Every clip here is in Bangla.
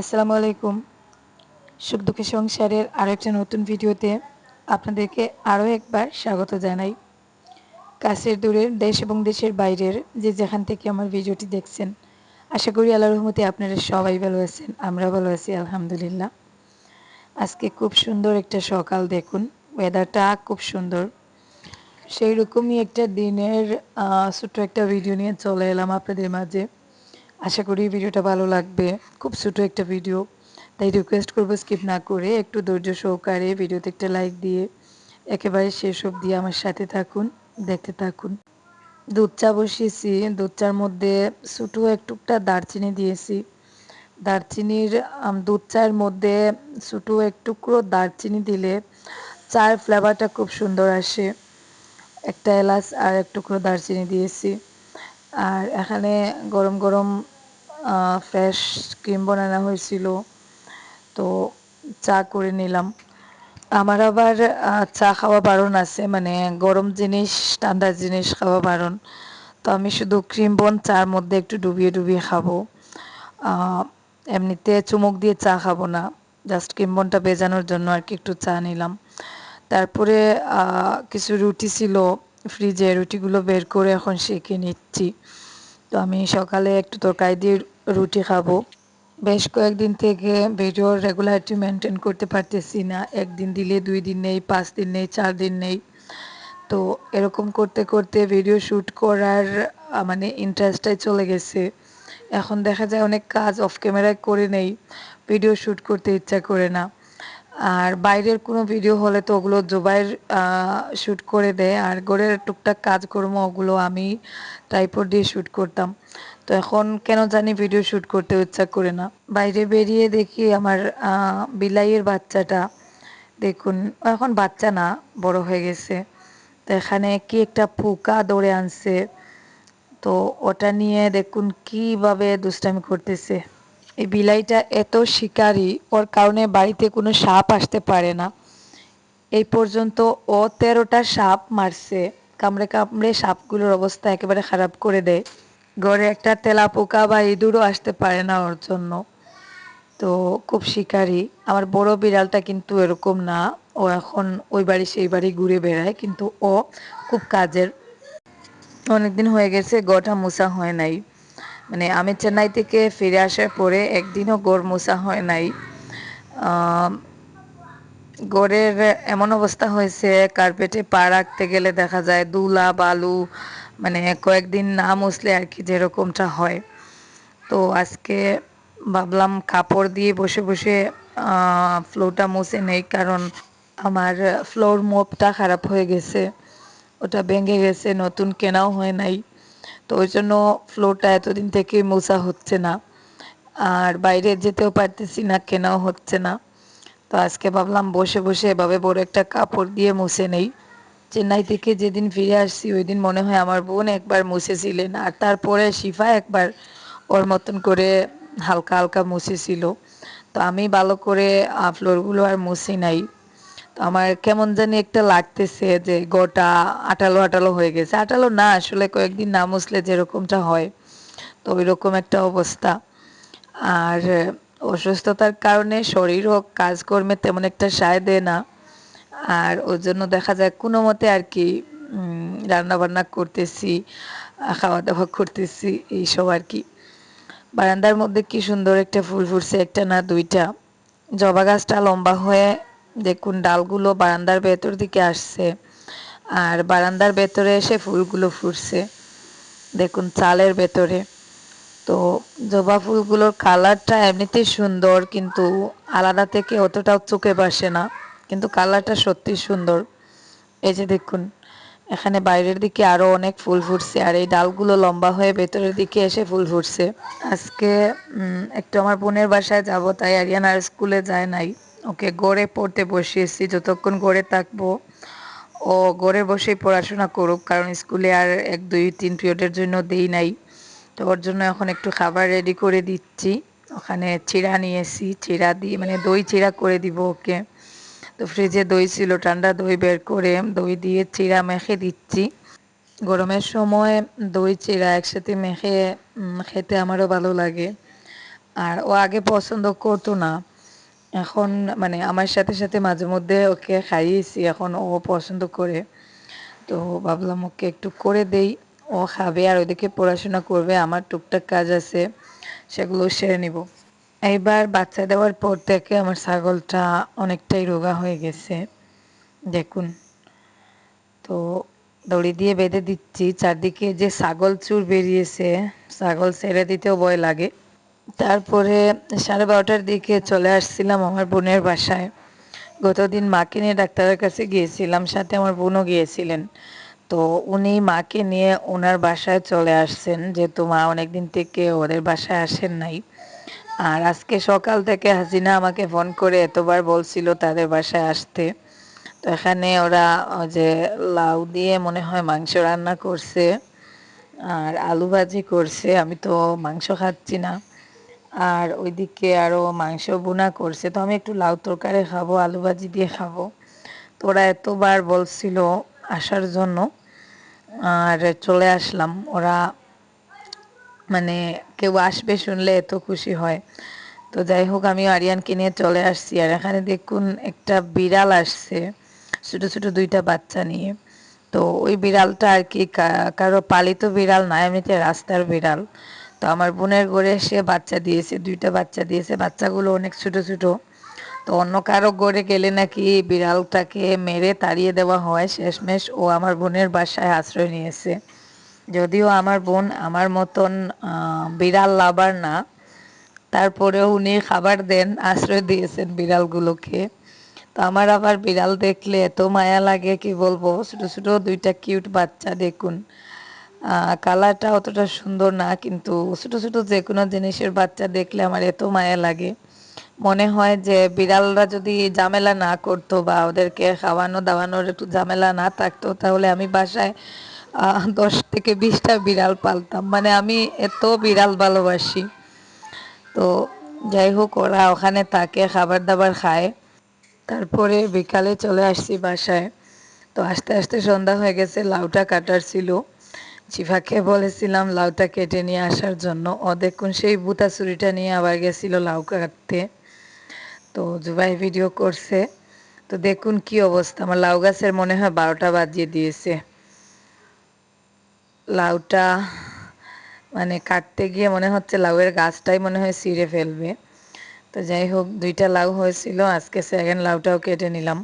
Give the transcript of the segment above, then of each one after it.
আসসালামু আলাইকুম সুখ দুঃখের সংসারের আরও একটা নতুন ভিডিওতে আপনাদেরকে আরও একবার স্বাগত জানাই। কাছের দূরের দেশ এবং দেশের বাইরের যে যেখান থেকে আমার ভিডিওটি দেখছেন, আশা করি আল্লাহ রহমতে আপনারা সবাই ভালো আছেন আমরা ভালো আছি, আলহামদুলিল্লাহ। আজকে খুব সুন্দর একটা সকাল দেখুন ওয়েদারটা খুব সুন্দর। সেই রকমই একটা দিনের ছোট্ট একটা ভিডিও নিয়ে চলে এলাম আপনাদের মাঝে। আশা করি ভিডিওটা ভালো লাগবে। খুব ছোটো একটা ভিডিও। তাই রিকোয়েস্ট করব স্কিপ না করে একটু ধৈর্য সহকারে ভিডিওতে একটা লাইক দিয়ে একেবারে শেষ দিয়ে আমার সাথে থাকুন, দেখতে থাকুন। দুধ চা বসিয়েছি। দুধ চার মধ্যে ছোটো একটুকটা দারচিনি দিয়েছি। দারচিনির দুধ চায়ের মধ্যে ছোটো একটুকরো দারচিনি দিলে চার ফ্লেভারটা খুব সুন্দর আসে। একটা এলাচ আর একটুকরো দারচিনি দিয়েছি। আর এখানে গরম গরম ফ্রেশ ক্রিম বানানো হয়েছিল। তো চা করে নিলাম। আমার আবার চা খাওয়া বারণ আছে। মানে গরম জিনিস, ঠান্ডা জিনিস খাওয়া বারণ। তো আমি শুধু ক্রিম বন চার মধ্যে একটু ডুবিয়ে ডুবিয়ে খাব। এমনিতে চুমুক দিয়ে চা খাব না। জাস্ট ক্রিম বনটা বেজানোর জন্য আর কি একটু চা নিলাম। তারপরে কিছু রুটি ছিল। ফ্রিজে রুটিগুলো বের করে এখন সেঁকে নিচ্ছি। তো আমি সকালে একটু তরকারি দিয়ে রুটি খাব। বেশ কয়েকদিন থেকে ভিডিওর রেগুলারিটি মেনটেন করতে পারতেছি না। একদিন দিলে, দুই দিন নেই, পাঁচ দিন নেই, চার দিন নেই। তো এরকম করতে করতে ভিডিও শ্যুট করার মানে ইন্টারেস্টটাই চলে গেছে। এখন দেখা যায় অনেক কাজ অফ ক্যামেরায় করে নেই। ভিডিও শ্যুট করতে ইচ্ছা করে না। আর বাইরের কোনো ভিডিও হলে তো ওগুলো জোবাইয়ের শ্যুট করে দেয়। আর ঘরের টুকটাক কাজকর্ম ওগুলো আমি টাইপর দিয়ে শ্যুট করতাম। তো এখন কেন জানি ভিডিও শ্যুট করতে ইচ্ছা করে না। বাইরে বেরিয়ে দেখি আমার বিলাইয়ের বাচ্চাটা। দেখুন, এখন বাচ্চা না, বড় হয়ে গেছে। তো এখানে কি একটা পোকা দৌড়ে আনছে। তো ওটা নিয়ে দেখুন কীভাবে দুষ্টামি করতেছে। এই বিলাইটা এত শিকারী, ওর কারণে বাড়িতে কোনো সাপ আসতে পারে না। এই পর্যন্ত ও তেরোটা সাপ মারছে। কামড়ে কামড়ে সাপগুলোর অবস্থা একেবারে খারাপ করে দেয়। ঘরে একটা তেলা পোকা বা ইঁদুরও আসতে পারে না ওর জন্য। তো খুব শিকারী। আমার বড় বিড়ালটা কিন্তু এরকম না। ও এখন ওই বাড়ি সেই বাড়ি ঘুরে বেড়ায়, কিন্তু ও খুব কাজের। অনেকদিন হয়ে গেছে, গটা মোছা হয় নাই। মানে আমি চেন্নাই থেকে ফিরে আসার পরে একদিনও গড় মোছা হয় নাই। গড়ের এমন অবস্থা হয়েছে, কার্পেটে পা রাখতে গেলে দেখা যায় দুলা, বালু মানে কয়েকদিন না মুছলে আর কি যেরকমটা হয়। তো আজকে ভাবলাম কাপড় দিয়ে বসে বসে ফ্লোরটা মুছে নেই কারণ আমার ফ্লোর মোপটা খারাপ হয়ে গেছে। ওটা ভেঙে গেছে, নতুন কেনাও হয় নাই। তো ওই জন্য ফ্লোরটা এতদিন থেকে মোছা হচ্ছে না। আর বাইরে যেতেও পারতেছি না, কেনাও হচ্ছে না। তো আজকে ভাবলাম বসে বসে এভাবে বড় একটা কাপড় দিয়ে মুছে নেই। চেন্নাই থেকে যেদিন ফিরে আসছি, ওই দিন মনে হয় আমার বোন একবার মুছেছিলেন। আর তারপরে শিফা একবার ওর মতন করে হালকা হালকা মুছেছিল। তো আমি ভালো করে ফ্লোরগুলো আর মুছি নাই। আমার কেমন জানি একটা লাগতেছে যে গোটা আটালো আটালো হয়ে গেছে। আটালো না, আসলে কয়েকদিন না মুছলে যেরকমটা হয়, তো ওই রকম একটা অবস্থা। আর অসুস্থতার কারণে শরীর হোক, কাজকর্মে তেমন একটা সায় দেয় না। আর ওর জন্য দেখা যায় কোনো মতে আর কি রান্না বান্না করতেছি খাওয়া দাওয়া করতেছি, এইসব আর কি। বারান্দার মধ্যে কি সুন্দর একটা ফুল ফুটছে একটা না দুইটা। জবা গাছটা লম্বা হয়ে দেখুন, ডালগুলো বারান্দার ভেতর দিকে আসছে আর বারান্দার ভেতরে এসে ফুলগুলো ফুটছে। দেখুন, চালের ভেতরে। তো জবা ফুলগুলোর কালারটা এমনিতেই সুন্দর, কিন্তু আলাদা থেকে অতটাও চোখে বাসে না, কিন্তু কালারটা সত্যি সুন্দর। এই যে দেখুন, এখানে বাইরের দিকে আরও অনেক ফুল ফুটছে আর এই ডালগুলো লম্বা হয়ে ভেতরের দিকে এসে ফুল ফুটছে। আজকে একটু আমার বোনের বাসায় যাব, তাই আরিয়ানার স্কুলে যায় নাই। ওকে গড়ে পড়তে বসিয়েছি, যতক্ষণ গড়ে থাকব ও গড়ে বসেই পড়াশোনা করুক, কারণ স্কুলে আর এক, দুই, তিন পিরিয়ডের জন্য দেই নাই। তো ওর জন্য এখন একটু খাবার রেডি করে দিচ্ছি। ওখানে চিড়া নিয়েছি, চিড়া দিয়ে মানে দই চিড়া করে দিব ওকে। তো ফ্রিজে দই ছিল, ঠান্ডা দই বের করে দই দিয়ে চিড়া মেখে দিচ্ছি। গরমের সময় দই, চিড়া একসাথে মেখে খেতে আমারও ভালো লাগে। আর ও আগে পছন্দ করতো না। এখন মানে আমার সাথে সাথে মাঝে মধ্যে ওকে খাইয়েছি, এখন ও পছন্দ করে। তো ভাবলাম ওকে একটু করে দেই। ও খাবে আর ওইদিকে পড়াশোনা করবে, আমার টুকটাক কাজ আছে, সেগুলো সেরে নিব। এইবার বাচ্চা দেওয়ার পর থেকে আমার ছাগলটা অনেকটাই রোগা হয়ে গেছে। দেখুন। তো দড়ি দিয়ে বেঁধে দিচ্ছি, চারদিকে যে ছাগল চুর বেরিয়েছে, ছাগল ছেড়ে দিতেও ভয় লাগে। তারপরে সাড়ে বারোটার দিকে চলে আসছিলাম আমার বোনের বাসায়। গতদিন মাকে নিয়ে ডাক্তারের কাছে গিয়েছিলাম, সাথে আমার বোনও গিয়েছিলেন। তো উনি মাকে নিয়ে ওনার বাসায় চলে আসছেন, যেহেতু মা অনেকদিন থেকে ওদের বাসায় আসেন নাই। আর আজকে সকাল থেকে হাসিনা আমাকে ফোন করে এতবার বলছিল তাদের বাসায় আসতে। তো এখানে ওরা যে লাউ দিয়ে মনে হয় মাংস রান্না করছে, আর আলু ভাজি করছে। আমি তো মাংস খাচ্ছি না। আর ওইদিকে আরও মাংস বোনা করছে। তো আমি একটু লাউ তরকারি খাব, আলু ভাজি দিয়ে খাব। তো ওরা এতবার বলছিল আসার জন্য, আর চলে আসলাম। ওরা মানে কেউ আসবে শুনলে এত খুশি হয়। তো যাই হোক আমি আরিয়ানকে নিয়ে চলে আসছি। আর এখানে দেখুন একটা বিড়াল আসছে, ছোটো ছোটো দুইটা বাচ্চা নিয়ে। তো ওই বিড়ালটা আর কি কারও পালিত বিড়াল না এমনিতে রাস্তার বিড়াল। তো আমার বোনের ঘরে সে বাচ্চা দিয়েছে, দুইটা বাচ্চা দিয়েছে, বাচ্চাগুলো অনেক ছোট ছোট। তো অন্য কারও ঘরে গেলে নাকি বিড়ালটাকে মেরে তাড়িয়ে দেওয়া হয়, শেষমেশ ও আমার বোনের বাসায় আশ্রয় নিয়েছে। যদিও আমার বোন আমার মতন বিড়াল লাভার না, তারপরেও উনি খাবার দেন, আশ্রয় দিয়েছেন বিড়ালগুলোকে। তো আমার আবার বিড়াল দেখলে এত মায়া লাগে, কি বলব? ছোটো ছোটো দুইটা কিউট বাচ্চা, দেখুন। কালারটা অতটা সুন্দর না, কিন্তু ছোটো ছোটো যে কোনো জিনিসের বাচ্চা দেখলে আমার এত মায়া লাগে। মনে হয় যে বিড়ালরা যদি ঝামেলা না করতো বা ওদেরকে খাওয়ানো দাওয়ানোর একটু ঝামেলা না থাকতো, তাহলে আমি বাসায় দশ থেকে বিশটা বিড়াল পালতাম। মানে আমি এত বিড়াল ভালোবাসি। তো যাই হোক, ওরা ওখানে থাকে, খাবার দাবার খায়। তারপরে বিকালে চলে আসছি বাসায়। তো আস্তে আস্তে সন্ধ্যা হয়ে গেছে, লাউটা কাটার ছিল। চিফাকে বলেছিলাম লাউটা কেটে নিয়ে আসার জন্য। ও দেখুন সেই বুতা ছুরিটা নিয়ে আবার গেছিল লাউ কাটতে। তো জুবাই ভিডিও করছে। তো দেখুন কি অবস্থা। আমার লাউ গাছের মনে হয় বারোটা বাজিয়ে দিয়েছে। লাউটা মানে কাটতে গিয়ে মনে হচ্ছে লাউয়ের গাছটাই মনে হয় ছিঁড়ে ফেলবে। তো যাই হোক, দুইটা লাউ হয়েছিল। আজকে সেকেন্ড লাউটাও কেটে নিলাম।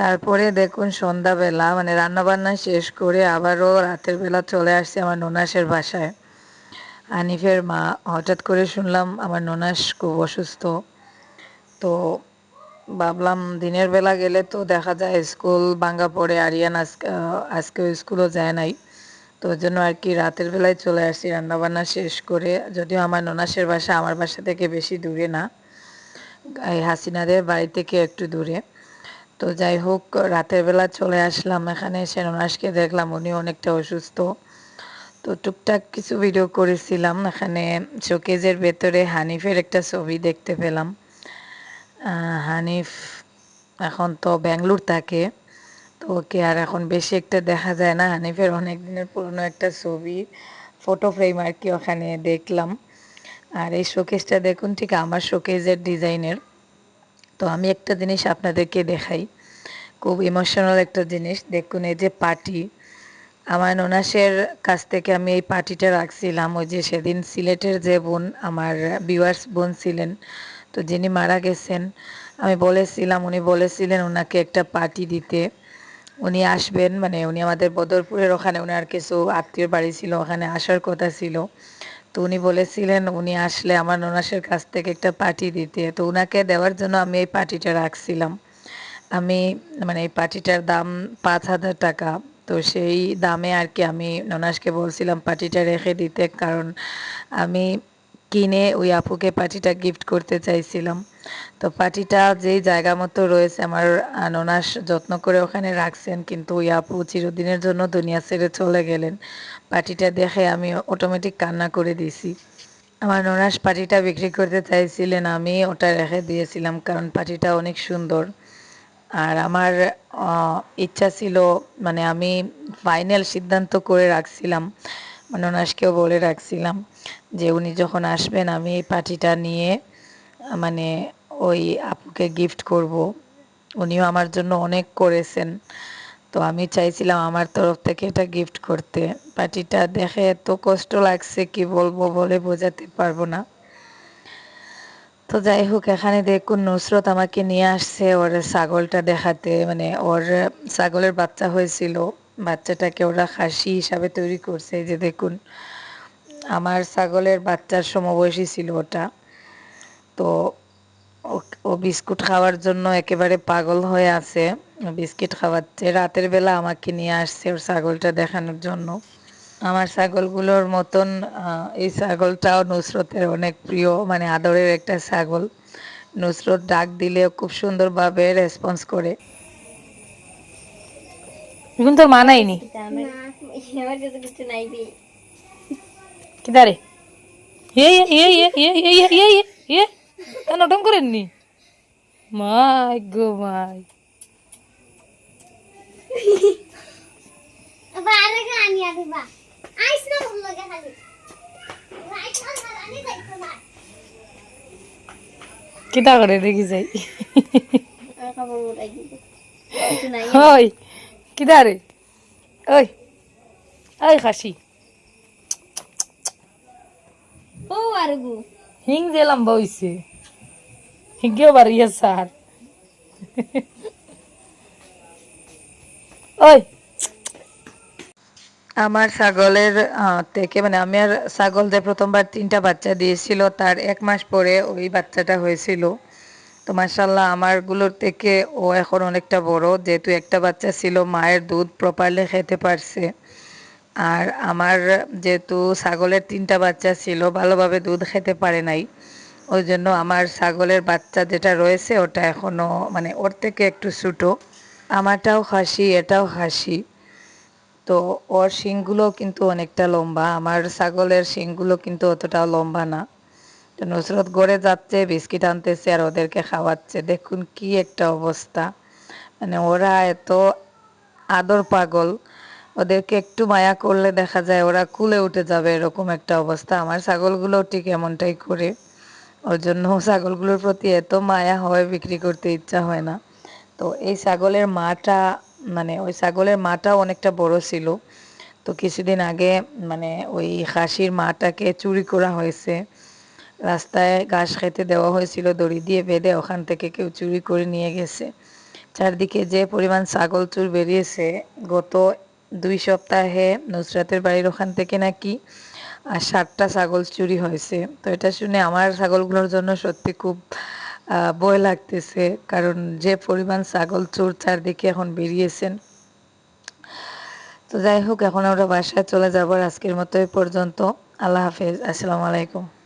তারপরে দেখুন সন্ধ্যাবেলা মানে রান্নাবান্না শেষ করে আবারও রাতের বেলা চলে আসছে আমার ননাসের বাসায়। আনিফের মা, হঠাৎ করে শুনলাম আমার ননাস খুব অসুস্থ। তো ভাবলাম দিনের বেলা গেলে তো দেখা যায় স্কুল ভাঙ্গা পড়ে, আরিয়ান আজকে আজকেও স্কুলও যায় নাই। তো ওই জন্য আর কি রাতের বেলায় চলে আসছি, রান্নাবান্না শেষ করে। যদিও আমার ননাসের বাসা আমার বাসা থেকে বেশি দূরে না, এই হাসিনাদের বাড়ি থেকে একটু দূরে। তো যাই হোক, রাতের বেলা চলে আসলাম এখানে এসে দেখলাম উনি অনেকটা অসুস্থ। তো টুকটাক কিছু ভিডিও করেছিলাম, এখানে শোকেজের ভেতরে হানিফের একটা ছবি দেখতে পেলাম। হানিফ এখন তো ব্যাঙ্গলোর থাকে, তো ওকে আর এখন বেশি একটা দেখা যায় না। হানিফের অনেক দিনের পুরনো একটা ছবি ফটো ফ্রেম আর কি ওখানে দেখলাম। আর এই শোকেসটা দেখুন, ঠিক আমার শোকেজের ডিজাইনের তো আমি একটা জিনিস আপনাদেরকে দেখাই। খুব ইমোশনাল একটা জিনিস। দেখুন, এই যে পার্টি, আমার ননাসের কাছ থেকে আমি এই পার্টিটা রাখছিলাম। ওই যে সেদিন সিলেটের যে বোন, আমার বিওয়ার্স বোন ছিলেন, তো যিনি মারা গেছেন, আমি বলেছিলাম, উনি বলেছিলেন ওনাকে একটা পার্টি দিতে। উনি আসবেন মানে উনি আমাদের বদরপুরের ওখানে ওনার কিছু আত্মীয় বাড়ি ছিল, ওখানে আসার কথা ছিল। তো উনি বলেছিলেন, উনি আসলে আমার ননাসের কাছ থেকে একটা পার্টি দিতে। তো উনাকে দেওয়ার জন্য আমি এই পার্টিটা রাখছিলাম। আমি মানে এই পার্টিটার দাম পাঁচ হাজার টাকা। তো সেই দামে আর কি আমি ননাসকে বলছিলাম, পার্টিটা রেখে দিতে। কারণ আমি কিনে ওই আপুকে পার্টিটা গিফট করতে চাইছিলাম। তো পার্টিটা যেই জায়গা মতো রয়েছে, আমার ননাস যত্ন করে ওখানে রাখছেন, কিন্তু ওই আপু চিরদিনের জন্য দুনিয়া ছেড়ে চলে গেলেন। পার্টিটা দেখে আমি অটোমেটিক কান্না করে দিছি আমার ননাস পার্টিটা বিক্রি করতে চাইছিলেন, আমি ওটা রেখে দিয়েছিলাম, কারণ পার্টিটা অনেক সুন্দর। আর আমার ইচ্ছা ছিল মানে আমি ফাইনাল সিদ্ধান্ত করে রাখছিলাম ননাসকেও বলে রাখছিলাম যে উনি যখন আসবেন, আমি এই পাটিটা নিয়ে মানে ওই আপুকে গিফট করব। উনিও আমার জন্য অনেক করেছেন। তো আমি চাইছিলাম আমার তরফ থেকে এটা গিফট করতে। পার্টিটা দেখে এত কষ্ট লাগছে, কি বলব বলে বোঝাতে পারব না। তো যাই হোক, এখানে দেখুন নুসরত আমাকে নিয়ে আসছে, ওর ছাগলটা দেখাতে। মানে ওর ছাগলের বাচ্চা হয়েছিল। বাচ্চাটাকে ওরা খাসি হিসাবে তৈরি করছে যে দেখুন, আমার ছাগলের বাচ্চার সমবয়সী ছিল ওটা। তো ও- বিস্কুট খাওয়ার জন্য একেবারে পাগল হয়ে আছে। বিস্কিট খাওয়াচ্ছে। রাতের বেলা আমাকে নিয়ে আসছে ওর ছাগলটা দেখানোর জন্য। আমার ছাগলগুলোর মতন এই ছাগলটাও নুসরতের অনেক প্রিয় মানে আদরের একটা ছাগল। নুসরত ডাক দিলে খুব সুন্দরভাবে রেসপন্স করে। এখন তোর মা নাইনি কিদারে এ এ এ এ এ এ এ এ এ কেন ওটম করেননি মাই গো মাই কিতা করে দেখি যাই আর কিদারে? ওই ওই খাসি। ও আর গু হিং যে লম্বা হইছে। হিংকেও বাড়িয়ে সার ওই। আমার ছাগলের আহ, থেকে মানে আমার ছাগল যে প্রথমবার তিনটা বাচ্চা দিয়েছিল তার এক মাস পরে ওই বাচ্চাটা হয়েছিল। তো মাসাল্লাহ আমারগুলোর থেকে ও এখন অনেকটা বড়। যেহেতু একটা বাচ্চা ছিল, মায়ের দুধ প্রপারলি খেতে পারছে। আর আমার যেহেতু ছাগলের তিনটা বাচ্চা ছিল, ভালোভাবে দুধ খেতে পারে নাই। ওই জন্য আমার ছাগলের বাচ্চা যেটা রয়েছে, ওটা এখনও মানে ওর থেকে একটু ছোটো। আমারটাও খাসি, এটাও খাসি। তো ওর শিংগুলো কিন্তু অনেকটা লম্বা। আমার ছাগলের শিংগুলো কিন্তু অতটাও লম্বা না। তো নুসরত গড়ে যাচ্ছে, বিস্কিট আনতেছে আর ওদেরকে খাওয়াচ্ছে। দেখুন কি একটা অবস্থা। মানে ওরা এত আদর পাগল। ওদেরকে একটু মায়া করলে দেখা যায় ওরা কুলে উঠে যাবে এরকম একটা অবস্থা। আমার ছাগলগুলো ঠিক এমনটাই করে। ওর জন্য ছাগলগুলোর প্রতি এত মায়া হয়, বিক্রি করতে ইচ্ছা হয় না। তো এই ছাগলের মাটা মানে ওই ছাগলের মাটাও অনেকটা বড় ছিল। তো কিছুদিন আগে মানে ওই খাসির মাটাকে চুরি করা হয়েছে। রাস্তায় ঘাস খেতে দেওয়া হয়েছিল, দড়ি দিয়ে বেঁধে ওখান থেকে কেউ চুরি করে নিয়ে গেছে। চারদিকে যে পরিমাণ ছাগল চুর বেরিয়েছে, গত দুই সপ্তাহে নুসরাতের বাড়ির ওখান থেকে নাকি আর ষাটটা ছাগল চুরি হয়েছে। তো এটা শুনে আমার ছাগলগুলোর জন্য সত্যি খুব ভয় লাগতেছে, কারণ যে পরিমাণ ছাগল চোর চারদিকে এখন বেরিয়েছেন। তো যাই হোক, এখন আমরা বাসায় চলে যাব। আজকের মতো এই পর্যন্ত। আল্লাহ হাফেজ। আসসালামু আলাইকুম।